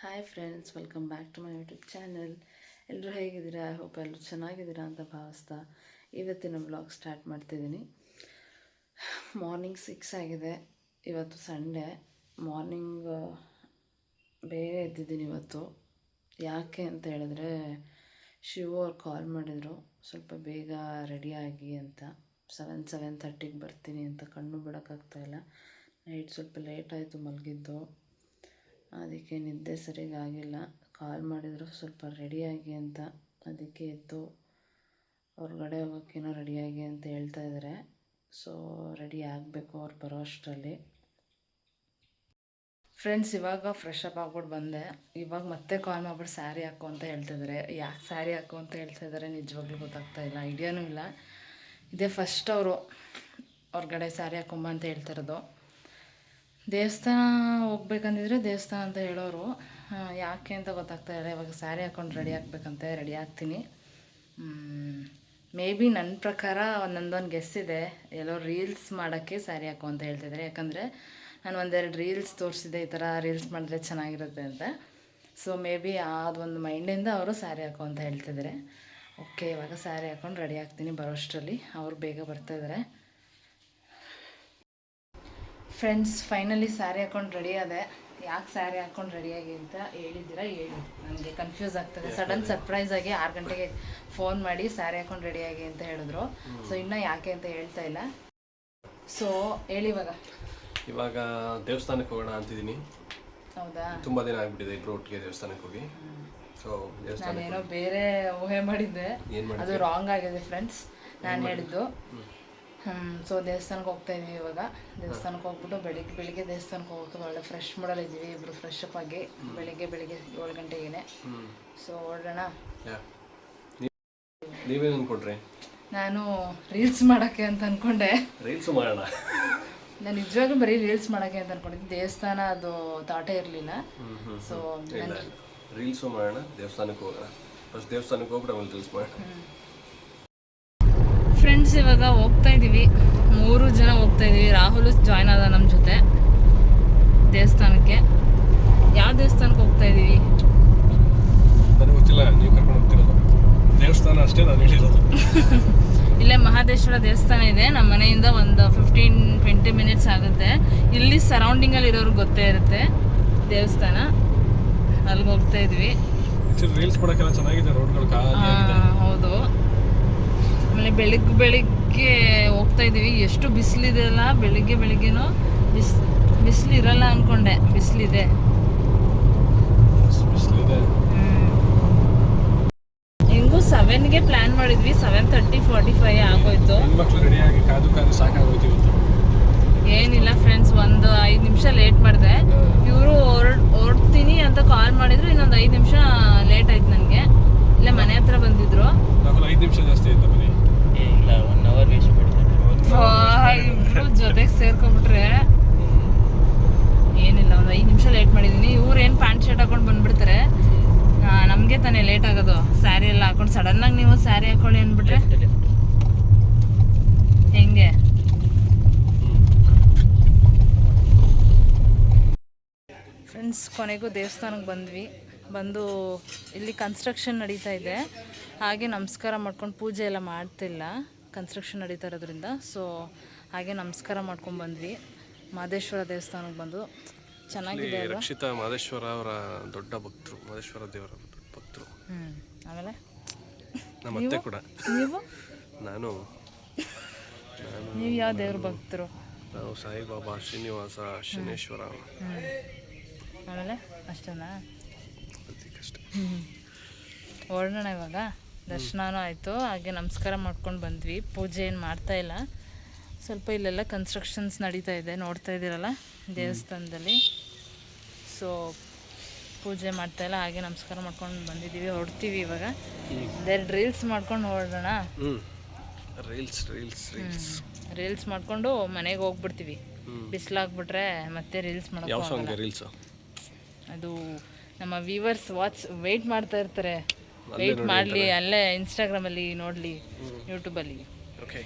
Hi friends welcome back to my YouTube channel ಎಲ್ಲರೂ ಹೇಗಿದ್ದೀರಾ? Hope ಎಲ್ಲರೂ ಚೆನ್ನಾಗಿದ್ದೀರಾ ಅಂತ ಭಾವಿಸ್ತಾ ಇವತ್ತಿನ ಬ್ಲಾಗ್ ಸ್ಟಾರ್ಟ್ ಮಾಡ್ತಿದ್ದೀನಿ. ಮಾರ್ನಿಂಗ್ ಸಿಕ್ಸ್ ಆಗಿದೆ. ಇವತ್ತು ಸಂಡೇ ಮಾರ್ನಿಂಗ್ ಬೇಗ ಎದ್ದಿದ್ದೀನಿ ಇವತ್ತು. ಯಾಕೆ ಅಂತ ಹೇಳಿದ್ರೆ, ಶಿವು ಅವ್ರು ಕಾಲ್ ಮಾಡಿದರು. ಸ್ವಲ್ಪ ಬೇಗ ರೆಡಿಯಾಗಿ ಅಂತ. ಸೆವೆನ್ ಸೆವೆನ್ ಥರ್ಟಿಗೆ ಬರ್ತೀನಿ ಅಂತ ಕಣ್ಣು ಬಿಡೋಕ್ಕಾಗ್ತಾಯಿಲ್ಲ ನೈಟ್ ಸ್ವಲ್ಪ ಲೇಟ್ ಆಯಿತು ಮಲಗಿದ್ದು. ಅದಕ್ಕೆ ನಿದ್ದೆ ಸರಿಯಾಗಿ ಆಗಿಲ್ಲ. ಕಾಲ್ ಮಾಡಿದ್ರು ಸ್ವಲ್ಪ ರೆಡಿಯಾಗಿ ಅಂತ. ಅದಕ್ಕೆ ಎದ್ದು ಹೊರಗಡೆ ಹೋಗೋಕ್ಕೇನೋ ರೆಡಿಯಾಗಿ ಅಂತ ಹೇಳ್ತಾ ಇದ್ದಾರೆ ಸೊ ರೆಡಿ ಆಗಬೇಕು ಅವ್ರು ಬರೋ ಅಷ್ಟರಲ್ಲಿ. ಫ್ರೆಂಡ್ಸ್ ಇವಾಗ ಫ್ರೆಶ್ ಅಪ್ ಆಗ್ಬಿಟ್ಟು ಬಂದೆ. ಇವಾಗ ಮತ್ತೆ ಕಾಲ್ ಮಾಡ್ಬಿಟ್ಟು ಸ್ಯಾರಿ ಹಾಕು ಅಂತ ಹೇಳ್ತಿದ್ದಾರೆ ಯಾಕೆ ಸ್ಯಾರಿ ಹಾಕು ಅಂತ ಹೇಳ್ತಾ ಇದ್ದಾರೆ ನಿಜವಾಗ್ಲೂ ಗೊತ್ತಾಗ್ತಾ ಇಲ್ಲ. ಐಡಿಯಾನೂ ಇಲ್ಲ. ಇದೇ ಫಸ್ಟ್ ಅವರು ಹೊರ್ಗಡೆ ಸ್ಯಾರಿ ಹಾಕೊಂಬ ಅಂತ ಹೇಳ್ತಾ ಇರೋದು. ದೇವಸ್ಥಾನ ಹೋಗ್ಬೇಕಂದಿದ್ರೆ ದೇವಸ್ಥಾನ ಅಂತ ಹೇಳೋರು. ಯಾಕೆ ಅಂತ ಗೊತ್ತಾಗ್ತಾ ಇಲ್ಲ. ಇವಾಗ ಸ್ಯಾರಿ ಹಾಕೊಂಡು ರೆಡಿ ಆಗ್ಬೇಕಂತೆ ರೆಡಿ ಆಗ್ತೀನಿ. ಮೇ ಬಿ ನನ್ನ ಪ್ರಕಾರ ಒಂದೊಂದೊಂದು ಗೆಸ್ ಇದೆ. ಎಲ್ಲೋ ರೀಲ್ಸ್ ಮಾಡೋಕ್ಕೆ ಸ್ಯಾರಿ ಹಾಕು ಅಂತ ಹೇಳ್ತಿದ್ದಾರೆ ಯಾಕಂದರೆ ನಾನು ಒಂದೆರಡು ರೀಲ್ಸ್ ತೋರಿಸಿದೆ ಈ ಥರ ರೀಲ್ಸ್ ಮಾಡಿದ್ರೆ ಚೆನ್ನಾಗಿರುತ್ತೆ ಅಂತ. ಸೊ ಮೇ ಬಿ ಅದೊಂದು ಮೈಂಡಿಂದ ಅವರು ಸ್ಯಾರಿ ಹಾಕು ಅಂತ ಹೇಳ್ತಿದ್ದಾರೆ ಓಕೆ ಇವಾಗ ಸ್ಯಾರಿ ಹಾಕೊಂಡು ರೆಡಿ ಆಗ್ತೀನಿ ಬರೋಷ್ಟರಲ್ಲಿ. ಅವರು ಬೇಗ ಬರ್ತಾಯಿದ್ದಾರೆ ಫ್ರೆಂಡ್ಸ್ ಫೈನಲಿ ಸ್ಯಾರಿ ಹಾಕೊಂಡು ರೆಡಿ ಆದೆ. ಯಾಕೆ ಸ್ಯಾರಿ ಹಾಕೊಂಡು ರೆಡಿಯಾಗಿ ಅಂತ ಹೇಳಿದ್ದೀರಾ ಹೇಳಿ. ನನಗೆ ಕನ್ಫ್ಯೂಸ್ ಆಗ್ತದೆ. ಸಡನ್ ಸರ್ಪ್ರೈಸ್ ಆಗಿ ಆರು ಗಂಟೆಗೆ ಫೋನ್ ಮಾಡಿ ಸ್ಯಾರಿ ಹಾಕೊಂಡು ರೆಡಿಯಾಗಿ ಅಂತ ಹೇಳಿದ್ರು. ಸೊ ಇನ್ನೂ ಯಾಕೆ ಅಂತ ಹೇಳ್ತಾ ಇಲ್ಲ. ಸೊ ಹೇಳಿ ಇವಾಗ. ಇವಾಗ ದೇವಸ್ಥಾನಕ್ಕೆ ಹೋಗೋಣ ಅಂತಿದ್ದೀನಿ. ಹೌದಾ? ತುಂಬಾ ದಿನ ಆಗ್ಬಿಟ್ಟಿದೆ ಇಬ್ರು ಒಟ್ಟಿಗೆ ದೇವಸ್ಥಾನಕ್ಕೆ ಹೋಗಿ. ಸೊ ದೇವಸ್ಥಾನ ನಾನೇನೋ ಬೇರೆ ಊಹೆ ಮಾಡಿದ್ದೆ. ಅದು ರಾಂಗ್ ಆಗಿದೆ ಫ್ರೆಂಡ್ಸ್ ನಾನು ಹೇಳಿದ್ದು. ಸೊ ದೇವಸ್ಥಾನಕ್ಕೆ ಹೋಗ್ತಾ ಇದೀವಿ ಇವಾಗ. ದೇವಸ್ಥಾನಕ್ಕೆ ಹೋಗ್ಬಿಟ್ಟು ಬೆಳಿಗ್ಗೆ ಬೆಳಿಗ್ಗೆ ದೇವಸ್ಥಾನಕ್ಕೆ ಹೋಗ್ಬಿಟ್ಟು ಒಳ್ಳೆ ಫ್ರೆಶ್ ಮಾಡಲ್ ಇದ್ದೀವಿ ಇಬ್ರು ಫ್ರೆಶ್ ಅಪ್ ಆಗಿ ಬೆಳಿಗ್ಗೆ ಬೆಳಿಗ್ಗೆ ಏಳು ಗಂಟೆಗೆ ಹ್ಮ್. ಸೊ ಹೊರಡೋಣ ನೀವೇನು ಅನ್ಕೊಂಡ್ರಿ ನಾನು ರೀಲ್ಸ್ ಮಾಡೋಕ್ಕೆ ಅಂತ ಅನ್ಕೊಂಡೆ. ರೀಲ್ಸ್ ಮಾಡೋಣ. ನಾನು ನಿಜವಾಗ್ಲೂ ಬರೀ ರೀಲ್ಸ್ ಮಾಡೋಕ್ಕೆ ಅಂತ ಅನ್ಕೊಂಡಿದ್ದೆ. ದೇವಸ್ಥಾನ ಅದು ತಾಟೇ ಇರಲಿಲ್ಲ. ಸೊ ರೀಲ್ಸ್ ಮಾಡೋಣ ದೇವಸ್ಥಾನಕ್ಕೆ ಹೋಗೋಣ. ಫಸ್ಟ್ ದೇವಸ್ಥಾನಕ್ಕೆ ಹೋಗ್ಬಿಟ್ಟು ಆಮೇಲೆ ರೀಲ್ಸ್ ಮಾಡೋಣ. ಇವಾಗ ಹೋಗ್ತಾ ಇದ್ದೀವಿ ಮೂರು ಜನ ಹೋಗ್ತಾ ಇದ್ದೀವಿ ರಾಹುಲ್ ಜಾಯ್ನ್ ಆದ ನಮ್ಮ ಜೊತೆ. ದೇವಸ್ಥಾನಕ್ಕೆ. ಯಾವ ದೇವಸ್ಥಾನಕ್ಕೆ ಹೋಗ್ತಾ ಇದ್ದೀವಿ ನನಗೆ ಗೊತ್ತಿಲ್ಲ ನೀವು ಕರ್ಕೊಂಡು ಹೋಗ್ತಿರೋದು. ದೇವಸ್ಥಾನ ಅಷ್ಟೇ ನಾನು ಹೇಳಿರೋದು. ಇಲ್ಲೇ ಮಹಾದೇಶ್ವರ ದೇವಸ್ಥಾನ ಇದೆ. ನಮ್ಮ ಮನೆಯಿಂದ ಒಂದು ಫಿಫ್ಟೀನ್ ಟ್ವೆಂಟಿ ಮಿನಿಟ್ಸ್ ಆಗುತ್ತೆ. ಇಲ್ಲಿ ಸರೌಂಡಿಂಗಲ್ಲಿ ಇರೋರ್ಗೆ ಗೊತ್ತೇ ಇರುತ್ತೆ ದೇವಸ್ಥಾನ. ಅಲ್ಲಿಗೆ ಹೋಗ್ತಾ ಇದ್ವಿ. ರೀಲ್ಸ್ ಮಾಡೋಕ್ಕೆಲ್ಲ ಚೆನ್ನಾಗಿದೆ ರೋಡ್ಗಳು ಹೌದು. ಆಮೇಲೆ ಬೆಳಿಗ್ಗೆ ಬೆಳಿಗ್ಗೆ ಹೋಗ್ತಾ ಇದ್ದೀವಿ. ಎಷ್ಟು ಬಿಸಿಲಿದೆ ಅಲ್ಲ? ಬೆಳಿಗ್ಗೆ ಬೆಳಿಗ್ಗೆನೂ ಬಿಸ್ ಬಿಸಿಲು ಇರಲ್ಲ ಅನ್ಕೊಂಡೆ. ಬಿಸಿಲಿದೆ. ಹೆಂಗೂ ಸೆವೆನ್ಗೆ ಪ್ಲ್ಯಾನ್ ಮಾಡಿದ್ವಿ. ಸೆವೆನ್ ತರ್ಟಿ ಫಾರ್ಟಿ ಫೈವ್ ಆಗೋಯ್ತು. ಏನಿಲ್ಲ ಫ್ರೆಂಡ್ಸ್ ಒಂದು ಐದು ನಿಮಿಷ ಲೇಟ್ ಮಾಡಿದೆ. ಇವರು ಹೊರಡ್ ಹೊರಡ್ತೀನಿ ಅಂತ ಕಾಲ್ ಮಾಡಿದ್ರು. ಇನ್ನೊಂದು ಐದು ನಿಮಿಷ ಲೇಟ್ ಆಯ್ತು ನನಗೆ ಇಲ್ಲೇ ಮನೆ ಹತ್ರ ಬಂದಿದ್ರು ನಾವು ಐದು ನಿಮಿಷ ಜಾಸ್ತಿ ಆಯ್ತು ಬನ್ನಿ ಇಲ್ಲ ಒನ್ ಅವರ್ ವೇಸ್ಟ್ ಮಾಡಿದ್ದಾರೆ ಇಬ್ರು ಜೊತೆಗೆ ಸೇರ್ಕೊಂಡ್ಬಿಟ್ರೆ ಏನಿಲ್ಲ ಒಂದು ಐದು ನಿಮಿಷ ಲೇಟ್ ಮಾಡಿದ್ದೀನಿ ಇವ್ರು ಏನು ಪ್ಯಾಂಟ್ ಶರ್ಟ್ ಹಾಕೊಂಡು ಬಂದ್ಬಿಡ್ತಾರೆ? ನಮಗೆ ತಾನೇ ಲೇಟ್ ಆಗೋದು. ಸ್ಯಾರಿ ಎಲ್ಲ ಹಾಕೊಂಡು ಸಡನ್ನಾಗಿ ನೀವು ಸ್ಯಾರಿ ಹಾಕೊಳ್ಳಿ ಅಂದ್ಬಿಟ್ರೆ? ಹೆಂಗೆ? ಫ್ರೆಂಡ್ಸ್ ಕೊನೆಗೂ ದೇವಸ್ಥಾನಕ್ಕೆ ಬಂದ್ವಿ. ಬಂದು ಇಲ್ಲಿ ಕನ್ಸ್ಟ್ರಕ್ಷನ್ ನಡೀತಾ ಇದೆ. ಹಾಗೆ ನಮಸ್ಕಾರ ಮಾಡ್ಕೊಂಡು ಪೂಜೆ ಎಲ್ಲ ಮಾಡ್ತಿಲ್ಲ. ಕನ್ಸ್ಟ್ರಕ್ಷನ್ ನಡೀತಾ ಇರೋದ್ರಿಂದ. ಸೊ ಹಾಗೆ ನಮಸ್ಕಾರ ಮಾಡ್ಕೊಂಡು ಬಂದ್ವಿ. ಮಾದೇಶ್ವರ ದೇವಸ್ಥಾನಕ್ಕೆ ಬಂದು. ಚೆನ್ನಾಗಿದೆ ಅಲ್ವಾ? ರಕ್ಷಿತ ಮಾದೇಶ್ವರ ಅವರ ದೊಡ್ಡ ಭಕ್ತರು ಮಹದೇಶ್ವರ ದೇವರ ದೊಡ್ಡ ಭಕ್ತರು. ಹ್ಞೂ ಆಮೇಲೆ? ನಮ್ಮ ಅತ್ತೆ ಕೂಡ. ನೀವು? ನಾನು. ನೀವು ಯಾವ ದೇವ್ರ ಭಕ್ತರು? ನಾವು ಸಾಯಿಬಾಬಾ ಶ್ರೀನಿವಾಸ ಶನೇಶ್ವರ. ಆಮೇಲೆ? ಅಷ್ಟೇನಾ? ಹ್ಞೂ ಹೊರಡೋಣ ಇವಾಗ. ದರ್ಶನನೂ ಆಯಿತು. ಹಾಗೆ ನಮಸ್ಕಾರ ಮಾಡ್ಕೊಂಡು ಬಂದ್ವಿ. ಪೂಜೆ ಏನು ಮಾಡ್ತಾ ಇಲ್ಲ. ಸ್ವಲ್ಪ ಇಲ್ಲೆಲ್ಲ ಕನ್ಸ್ಟ್ರಕ್ಷನ್ಸ್ ನಡೀತಾ ಇದೆ ನೋಡ್ತಾ ಇದ್ದೀರಲ್ಲ? ದೇವಸ್ಥಾನದಲ್ಲಿ. ಸೊ ಪೂಜೆ ಮಾಡ್ತಾ ಇಲ್ಲ ಹಾಗೆ ನಮಸ್ಕಾರ ಮಾಡ್ಕೊಂಡು ಬಂದಿದ್ದೀವಿ ಹೊರಡ್ತೀವಿ ಇವಾಗ. ಎರಡು ರೀಲ್ಸ್ ಮಾಡ್ಕೊಂಡು ಹೊರಡೋಣ? ರೀಲ್ಸ್ ರೀಲ್ಸ್ ರೀಲ್ಸ್ ರೀಲ್ಸ್ ಮಾಡಿಕೊಂಡು ಮನೆಗೆ ಹೋಗ್ಬಿಡ್ತೀವಿ. ಬಿಸಿಲಾಗ್ಬಿಟ್ರೆ ಮತ್ತೆ ರೀಲ್ಸ್ ಮಾಡೋಕೆ ರೀಲ್ಸ್ ಅದು ನಮ್ಮ ವ್ಯೂವರ್ಸ್ ವಾಚ್ ವೆಯ್ಟ್ ಮಾಡ್ತಾ ಇರ್ತಾರೆ. ವೆಯ್ಟ್ ಮಾಡಲಿ ಅಲ್ಲೇ ಇನ್ಸ್ಟಾಗ್ರಾಮಲ್ಲಿ ನೋಡಲಿ ಯೂಟ್ಯೂಬಲ್ಲಿ ಓಕೆ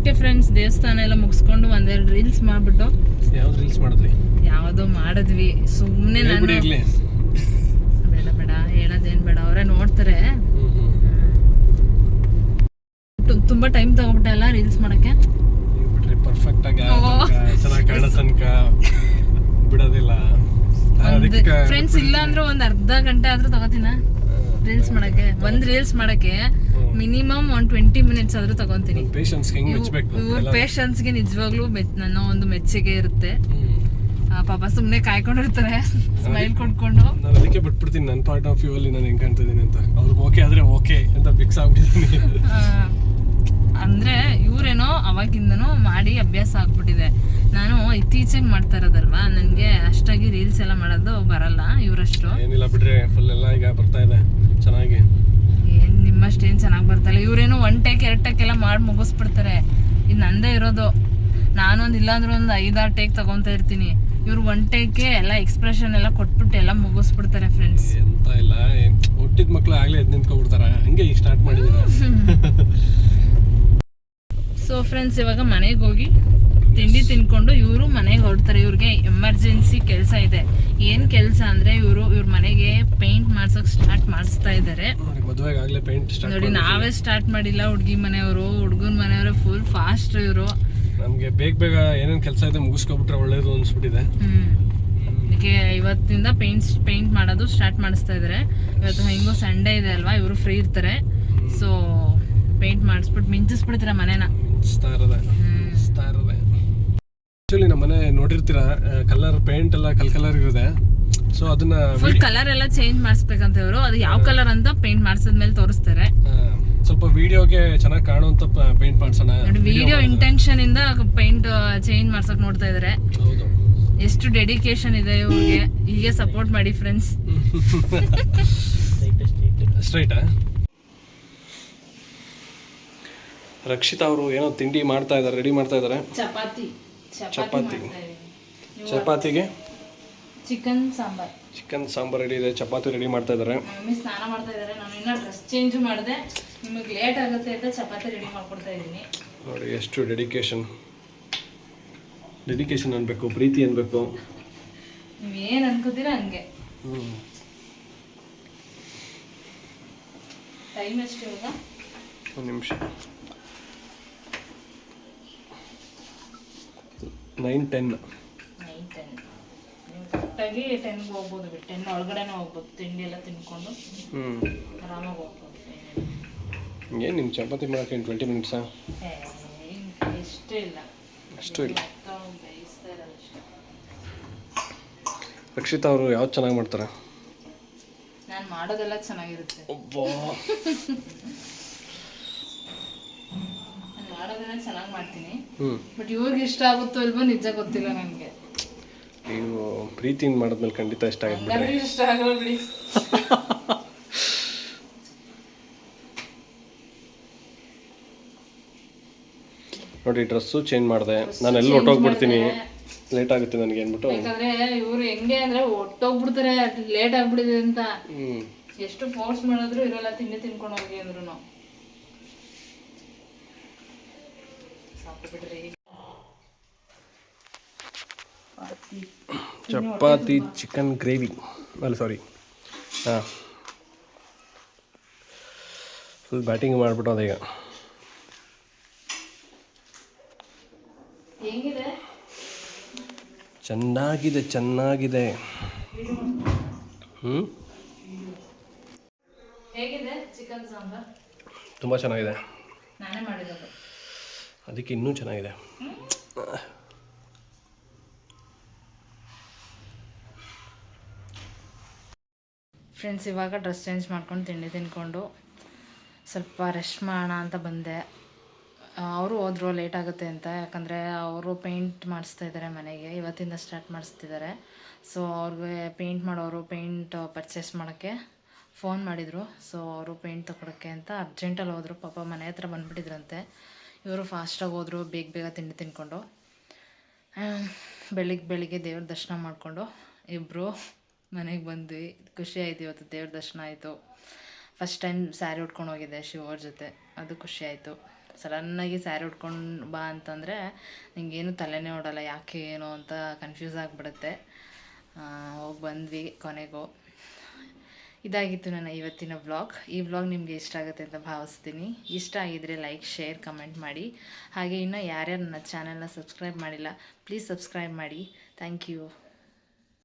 ಓಕೆ ಫ್ರೆಂಡ್ಸ್ ದೇವಸ್ಥಾನ ಎಲ್ಲ ಮುಗಿಸ್ಕೊಂಡು ಒಂದೆರಡು ರೀಲ್ಸ್ ಮಾಡ್ಬಿಟ್ಟು. ಯಾವ್ದು ರೀಲ್ಸ್ ಮಾಡಿದ್ವಿ ಯಾವುದೋ ಮಾಡಿದ್ವಿ. ಸುಮ್ಮನೆ ನಾನು ಬೇಡ ಬೇಡ. ಹೇಳೋದೇನು ಬೇಡ. ಅವರೇ ನೋಡ್ತಾರೆ. ತುಂಬಾ ಟೈಮ್ ತಗೊಬಿಟ್ಟಲ್ಲ ರೀಲ್ಸ್ ಮಾಡಕ್ಕೆ? ಪರ್ಫೆಕ್ಟ್ ಆಗಿ ಚೆನ್ನಾಗಿ ಕಾಣೋ ತನಕ ಬಿಡೋದಿಲ್ಲ. ಫ್ರೆಂಡ್ಸ್ ಇಲ್ಲ ಅಂದ್ರೆ ಒಂದು ಅರ್ಧ ಗಂಟೆ ಆದ್ರೂ ತಗೋತೀನ? ರೀಲ್ಸ್ ಮಾಡಕ್ಕೆ ಒಂದ್ ರೀಲ್ಸ್ ಮಾಡಕ್ಕೆ ಮಿನಿಮಮ್ ಒಂದ್ ಟ್ವೆಂಟಿ ಮಿನಿಟ್ಸ್ ಆದ್ರೂ ತಗೊಂತೀನಿ. ಇವ್ರ ಪೇಷನ್ಸ್ಗೆ ನಿಜವಾಗ್ಲೂ ನನ್ನ ಒಂದು ಮೆಚ್ಚುಗೆ ಇರುತ್ತೆ. ಪಾಪ ಸುಮ್ಮನೆ ಕಾಯ್ಕೊಂಡಿರ್ತಾರೆ ಸ್ಮೈಲ್ ಕೊಡ್ಕೊಂಡು. ನಾನು ಅದಕ್ಕೆ ಬಿಟ್ಬಿಡ್ತೀನಿ ನನ್ನ ಪಾರ್ಟ್ ಆಫ್ ವ್ಯೂ ಅಲ್ಲಿ ನಾನು ಹೆಂಗ್ ಕಾಣ್ತಿದ್ದೀನಿ ಅಂತ. ಅವ್ರಿಗೆ ಓಕೆ ಆದ್ರೆ ಓಕೆ ಅಂತ ಫಿಕ್ಸ್ ಆಗ್ಬಿಟ್ಟಿದ್ದೀನಿ ಅಂದ್ರೆ ಇವ್ರೇನೋ ಅವಾಗಿಂದನೂ ಮಾಡಿ ಅಭ್ಯಾಸ ಆಗ್ಬಿಟ್ಟಿದೆ. ನಾನು ಇತ್ತೀಚೆಗೆ ಮಾಡ್ತಾ ಇರೋದಲ್ವಾ ನನಗೆ ಅಷ್ಟಾಗಿ ರೀಲ್ಸ್ ಎಲ್ಲ ಮಾಡೋದು ಬರಲ್ಲ. ಇವರಷ್ಟು ಏನಿಲ್ಲ ಬಿಡ್ರಿ ಫುಲ್ ಎಲ್ಲ ಈಗ ಬರ್ತಾ ಇದೆ ಚೆನ್ನಾಗಿ. ಏನ್ ನಿಮ್ಮಷ್ಟು ಏನ್ ಚೆನ್ನಾಗಿ ಬರ್ತಲ್ಲ ಇವ್ರೇನು ಒನ್ ಟೇಕ್ ಎರಡು ಟೇಕ್ ಎಲ್ಲ ಮಾಡಿ ಮುಗಿಸ್ಬಿಡ್ತಾರೆ. ಇದು ನಂದೇ ಇರೋದು. ನಾನೊಂದು ಇಲ್ಲಾಂದ್ರೆ ಒಂದು ಐದಾರು ಟೇಕ್ ತಗೊತಾ ಇರ್ತೀನಿ. ಇವ್ರು ಒನ್ ಟೇಕೆ ಎಲ್ಲ ಎಕ್ಸ್ಪ್ರೆಷನ್ ಎಲ್ಲ ಕೊಟ್ಬಿಟ್ಟು ಎಲ್ಲ ಮುಗಿಸ್ಬಿಡ್ತಾರೆ ಫ್ರೆಂಡ್ಸ್ ಎಂತ ಇಲ್ಲ ಹುಟ್ಟಿದ ಮಕ್ಳು ಆಗ್ಲೇ ಎದ್ದು ನಿಂತ್ಕೊಬಿಡ್ತಾರ. ಹಂಗೆ ಈಗ ಸ್ಟಾರ್ಟ್ ಮಾಡಿದ್ದೀರ? ಸೊ ಫ್ರೆಂಡ್ಸ್ ಇವಾಗ ಮನೆಗೆ ಹೋಗಿ ತಿಂಡಿ ತಿನ್ಕೊಂಡು ಇವರು ಮನೆಗೆ ಹೊರಡ್ತಾರೆ. ಇವ್ರಿಗೆ ಎಮರ್ಜೆನ್ಸಿ ಕೆಲಸ ಇದೆ. ಏನು ಕೆಲಸ ಅಂದರೆ ಇವರು ಇವ್ರ ಮನೆಗೆ ಪೇಂಟ್ ಮಾಡ್ಸೋಕೆ ಸ್ಟಾರ್ಟ್ ಮಾಡಿಸ್ತಾ ಇದ್ದಾರೆ ನೋಡಿ ನಾವೇ ಸ್ಟಾರ್ಟ್ ಮಾಡಿಲ್ಲ ಹುಡುಗಿ ಮನೆಯವರು. ಹುಡುಗನ ಮನೆಯವರು ಫುಲ್ ಫಾಸ್ಟ್ ಇವರು. ನಮಗೆ ಬೇಗ ಬೇಗ ಏನೇನ್ ಕೆಲಸ ಇದೆ ಮುಗಿಸ್ಕೊಬಿಟ್ರೆ ಒಳ್ಳೇದು ಅನ್ಸ್ಬಿಟ್ಟಿದೆ. ಇವತ್ತಿಂದ ಪೇಂಟ್ ಪೇಂಟ್ ಮಾಡೋದು ಸ್ಟಾರ್ಟ್ ಮಾಡಿಸ್ತಾ ಇದ್ದಾರೆ ಇವತ್ತು ಹೆಂಗೋ ಸಂಡೇ ಇದೆ ಅಲ್ವಾ ಇವರು ಫ್ರೀ ಇರ್ತಾರೆ. ಸೊ ಪೇಂಟ್ ಮಾಡಿಸ್ಬಿಟ್ಟು ಮಿಂಚಿಸ್ಬಿಡ್ತಾರೆ ಮನೇನ? ಇರೋದೆ. ಆಕ್ಚುಲಿ ನಮ್ಮ ಮನೆ ನೋಡಿರ್ತೀರಾ ಕಲರ್ ಪೇಂಟ್ ಎಲ್ಲ ಕಲ್ ಕಲರ್ ಇರುತ್ತೆ. ಸೊ ಅದನ್ನ ಫುಲ್ ಕಲರ್ ಎಲ್ಲ ಚೇಂಜ್ ಮಾಡಿಸ್ಬೇಕಂತ ಇವರು ಅದು ಯಾವ ಕಲರ್ ಅಂತ ಪೇಂಟ್ ಮಾಡಿಸಿದ್ಮೇಲೆ ತೋರಿಸ್ತಾರೆ. ಸ್ವಲ್ಪ ವಿಡಿಯೋಗೆ ಚೆನ್ನಾಗಿ ಕಾಣುವಂತ ಪೇಂಟ್ ಮಾಡ್ಸೋಣ. ನೋಡಿ ವಿಡಿಯೋ ಇಂಟೆನ್ಷನ್ ಇಂದ ಪೇಂಟ್ ಚೇಂಜ್ ಮಾಡ್ಸಕ್ ನೋಡ್ತಾ ಇದಾರೆ. ಎಷ್ಟು ಡೆಡಿಕೇಶನ್ ಇದೆ ಇವ್ರಿಗೆ. ಹೀಗೆ ಸಪೋರ್ಟ್ ಮಾಡಿ ಫ್ರೆಂಡ್ಸ್ ಸ್ಟ್ರೈಟಾ ರಕ್ಷಿತಾ ಅವರು ಏನೋ ತಿಂಡಿ ಮಾಡ್ತಾ ಇದ್ದಾರೆ ರೆಡಿ ಮಾಡ್ತಾ ಇದ್ದಾರೆ ಚಪಾತಿ. ಚಪಾತಿ. ಚಪಾತಿಗೆ? Chicken sambar. Chicken sambar ready ಇದೆ ಚಪಾತಿ ರೆಡಿ ಮಾಡ್ತಾ ಇದ್ದಾರೆ. ಮಮ್ಮಿ ಸ್ನಾನ ಮಾಡ್ತಾ ಇದ್ದಾರೆ ನಾನು ಇನ್ನ ಡ್ರೆಸ್ ಚೇಂಜ್ ಮಾಡಿದೆ. ನಿಮಗೆ ಲೇಟ್ ಆಗುತ್ತೆ ಅಂತ ಚಪಾತಿ ರೆಡಿ ಮಾಡ್ಕೊಡ್ತಾ ಇದ್ದೀನಿ. ನೋಡಿ ಎಷ್ಟು ಡೆಡಿಕೇಶನ್ ಡೆಡಿಕೇಶನ್ ಅನ್ಬೇಕು ಪ್ರೀತಿ ಅನ್ಬೇಕು. ನೀವೇನು ಅನ್ಕೋತೀರ ಹಂಗೆ. ಟೈಮ್ ಎಷ್ಟು ಇವಾಗ? ಒಂದು ನಿಮಿಷ. ನೈನ್ ಟೆನ್ ನೈನ್ ಟೆನ್ ನೀವು ಕರೆಕ್ಟಾಗಿ ಟೆನ್ಗೆ ಹೋಗ್ಬೋದು ಬಿಟ್ಟು ಟೆನ್ ಒಳಗಡೆನೇ ಹೋಗ್ಬೋದು. ತಿಂಡಿ ಎಲ್ಲ ತಿನ್ಕೊಂಡು ಹ್ಞೂ ಆರಾಮಾಗಿ ಹೋಗ್ಬೋದು ಏನು ನಿಮ್ಮ ಚಪಾತಿ ಮಾಡೋಕ್ಕೆ ಏನು ಟ್ವೆಂಟಿ ಮಿನಿಟ್ಸಾ ಇಷ್ಟೇ ಇಲ್ಲ. ಅಷ್ಟು ಇಲ್ಲ. ರಕ್ಷಿತಾ ಅವರು ಯಾವ್ದು ಚೆನ್ನಾಗಿ ಮಾಡ್ತಾರೆ? ನಾನು ಮಾಡೋದೆಲ್ಲ ಚೆನ್ನಾಗಿರುತ್ತೆ. ಒಬ್ಬ ನಾನು ಮಾಡೋದೆಲ್ಲ ಚೆನ್ನಾಗಿ ಮಾಡ್ತೀನಿ. ಬಟ್ ಇವ್ರಿಗೆ ಇಷ್ಟ ಆಗುತ್ತೋ ಇಲ್ವೋ ನಿಜ ಗೊತ್ತಿಲ್ಲ ನನಗೆ. ನೀವು ಪ್ರೀತಿಯಿಂದ ಮಾಡಿದ್ಮೇಲೆ ಖಂಡಿತ ಇಷ್ಟ ಆಗುತ್ತೆ ನನಗೆ ಇಷ್ಟ ಆಗಲ್ಲ ಬಿಡಿ ನೋಡಿ ಡ್ರೆಸ್ಸು ಚೇಂಜ್ ಮಾಡಿದೆ. ನಾನು ಎಲ್ಲಿ ಹೊಟ್ಟೋಗ್ಬಿಡ್ತೀನಿ ಲೇಟ್ ಆಗುತ್ತೆ ನನಗೆ ಅಂದ್ಬಿಟ್ಟು. ಯಾಕಂದ್ರೆ ಇವ್ರು ಹೆಂಗೆ ಅಂದ್ರೆ ಒಟ್ಟೋಗ್ಬಿಡ್ತಾರೆ ಲೇಟ್ ಆಗ್ಬಿಟ್ಟಿದೆ ಅಂತ. ಎಷ್ಟು ಫೋರ್ಸ್ ಮಾಡಿದ್ರು ಇರಲ್ಲ ತಿಂಡಿ ತಿನ್ಕೊಂಡು ಹೋಗಿ ಅಂದ್ರು ಸಾಕು ಬಿಡ್ರಿ ಚಪಾತಿ ಚಿಕನ್ ಗ್ರೇವಿ ಅಲ್ಲ ಸಾರಿ ಹಾಂ. ಫುಲ್ ಬ್ಯಾಟಿಂಗ್ ಮಾಡಿಬಿಟ್ಟು ಅದೀಗ ಚೆನ್ನಾಗಿದೆ ಚೆನ್ನಾಗಿದೆ. ಹ್ಞೂ ಹೇಗಿದೆ ಚಿಕನ್ ಸಾಂಬಾರ್? ತುಂಬ ಚೆನ್ನಾಗಿದೆ. ಅದಕ್ಕೆ ಇನ್ನೂ ಚೆನ್ನಾಗಿದೆ. ಫ್ರೆಂಡ್ಸ್ ಇವಾಗ ಡ್ರೆಸ್ ಚೇಂಜ್ ಮಾಡ್ಕೊಂಡು ತಿಂಡಿ ತಿನ್ಕೊಂಡು ಸ್ವಲ್ಪ ರೆಸ್ಟ್ ಮಾಡೋಣ ಅಂತ ಬಂದೆ. ಅವರು ಹೋದ್ರು ಲೇಟ್ ಆಗುತ್ತೆ ಅಂತ. ಯಾಕಂದರೆ ಅವರು ಪೇಂಟ್ ಮಾಡಿಸ್ತಾ ಇದ್ದಾರೆ ಮನೆಗೆ. ಇವತ್ತಿಂದ ಸ್ಟಾರ್ಟ್ ಮಾಡಿಸ್ತಿದ್ದಾರೆ. ಸೊ ಅವ್ರಿಗೆ ಪೇಂಟ್ ಮಾಡೋರು ಪೇಂಟ್ ಪರ್ಚೇಸ್ ಮಾಡೋಕ್ಕೆ ಫೋನ್ ಮಾಡಿದರು. ಸೊ ಅವರು ಪೇಂಟ್ ತೊಗೊಳಕ್ಕೆ ಅಂತ. ಅರ್ಜೆಂಟಲ್ಲಿ ಹೋದರು. ಪಾಪ ಮನೆ ಹತ್ರ ಬಂದುಬಿಟ್ಟಿದ್ರಂತೆ. ಇವರು ಫಾಸ್ಟಾಗಿ ಹೋದರು, ಬೇಗ ಬೇಗ ತಿಂಡಿ ತಿನ್ಕೊಂಡು ಬೆಳಿಗ್ಗೆ ಬೆಳಿಗ್ಗೆ ದೇವ್ರ ದರ್ಶನ ಮಾಡಿಕೊಂಡು ಇಬ್ಬರು ಮನೆಗೆ ಬಂದ್ವಿ. ಖುಷಿ ಆಯಿತು ಇವತ್ತು ದೇವ್ರ ದರ್ಶನ ಆಯಿತು. ಫಸ್ಟ್ ಟೈಮ್ ಸ್ಯಾರಿ ಉಟ್ಕೊಂಡು ಹೋಗಿದ್ದೆ ಶಿವರ ಜೊತೆ. ಅದು ಖುಷಿ ಆಯಿತು. ಸಡನ್ನಾಗಿ ಸ್ಯಾರಿ ಉಟ್ಕೊಂಡು ಬಾ ಅಂತಂದರೆ ನಿಂಗೇನು ತಲೆನೇ ಓಡಲ್ಲ, ಯಾಕೆ ಏನು ಅಂತ ಕನ್ಫ್ಯೂಸ್ ಆಗಿಬಿಡುತ್ತೆ. ಹೋಗಿ ಬಂದ್ವಿ ಕೊನೆಗೂ. ಇದಾಗಿತ್ತು ನನ್ನ ಇವತ್ತಿನ ವ್ಲಾಗ್. ಈ ವ್ಲಾಗ್ ನಿಮಗೆ ಇಷ್ಟ ಆಗುತ್ತೆ ಅಂತ ಭಾವಿಸ್ತೀನಿ. ಇಷ್ಟ ಆಗಿದ್ರೆ ಲೈಕ್, ಶೇರ್, ಕಮೆಂಟ್ ಮಾಡಿ. ಹಾಗೆ ಇನ್ನೂ ಯಾರ್ಯಾರು ನನ್ನ ಚಾನಲ್ನ ಸಬ್ಸ್ಕ್ರೈಬ್ ಮಾಡಿಲ್ಲ, ಪ್ಲೀಸ್ ಸಬ್ಸ್ಕ್ರೈಬ್ ಮಾಡಿ. Thank you.